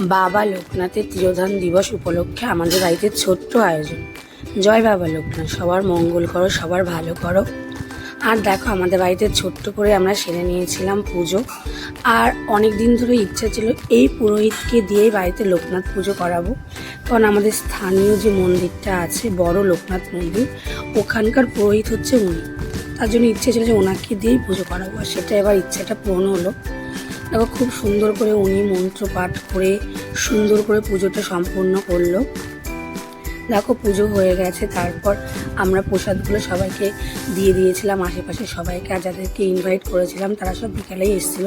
বাবা লোকনাথের তিরোধান দিবস উপলক্ষে আমাদের বাড়িতে ছোট্ট আয়োজন। জয় বাবা লোকনাথ, সবার মঙ্গল করো, সবার ভালো করো। আর দেখো, আমাদের বাড়িতে ছোট্ট করে আমরা সেরে নিয়েছিলাম পুজো। আর অনেক দিন ধরে ইচ্ছা ছিল এই পুরোহিতকে দিয়েই বাড়িতে লোকনাথ পুজো করাবো। কারণ আমাদের স্থানীয় যে মন্দিরটা আছে, বড় লোকনাথ মন্দির, ওখানকার পুরোহিত হচ্ছে উনি। তার জন্য ইচ্ছে ছিল যে ওনাকে দিয়েই পুজো করাবো, আর সেটা এবার ইচ্ছাটা পূরণ হলো। দেখো খুব সুন্দর করে উনি মন্ত্র পাঠ করে সুন্দর করে পুজোটা সম্পূর্ণ করল। দেখো পুজো হয়ে গেছে, তারপর আমরা প্রসাদগুলো সবাইকে দিয়ে দিয়েছিলাম আশেপাশে সবাইকে, আর যাদেরকে ইনভাইট করেছিলাম, তারা সব বিকালেই এসেছিল।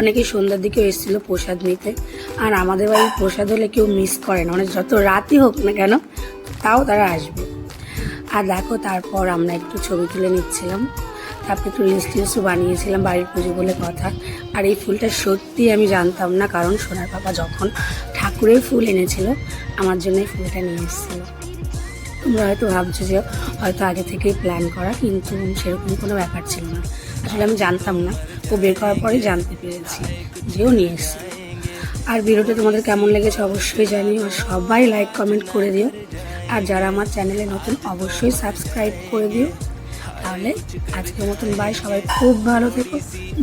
অনেকে সন্ধ্যার দিকেও এসেছিল প্রসাদ নিতে। আর আমাদের বাড়ির প্রসাদ হলে কেউ মিস করে না মানে যত রাতই হোক না কেন, তাও তারা আসবে। আর দেখো, তারপর আমরা একটু ছবি তুলে নিচ্ছিলাম। তারপরে একটু রিলস টিলসও বানিয়েছিলাম, বাড়ির পুজো বলে কথা। আর এই ফুলটা সত্যি আমি জানতাম না, কারণ সোনার পাপা যখন ঠাকুরের ফুল এনেছিল, আমার জন্য এই ফুলটা নিয়ে এসেছিল। তোমরা হয়তো ভাবছ যে হয়তো আগে থেকেই প্ল্যান করা, কিন্তু সেরকম কোনো ব্যাপার ছিল না। আসলে আমি জানতাম না ও বের করার পরেই জানতে পেরেছি যেও নিয়ে এসেছি। আর ভিডিওটা তোমাদের কেমন লেগেছে অবশ্যই জানিও, আর সবাই লাইক কমেন্ট করে দিও। আর যারা আমার চ্যানেলে নতুন অবশ্যই সাবস্ক্রাইব করে দিও তাহলে আজকের মতন বাই সবাই খুব ভালো থেকো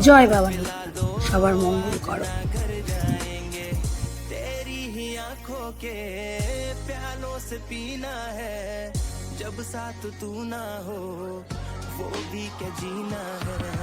জয় বাবা লোকনাথ। সবার মঙ্গল করো तेरी ही आंखों के प्यालों से पीना है जब साथ तू ना हो वो भी क्या जीना है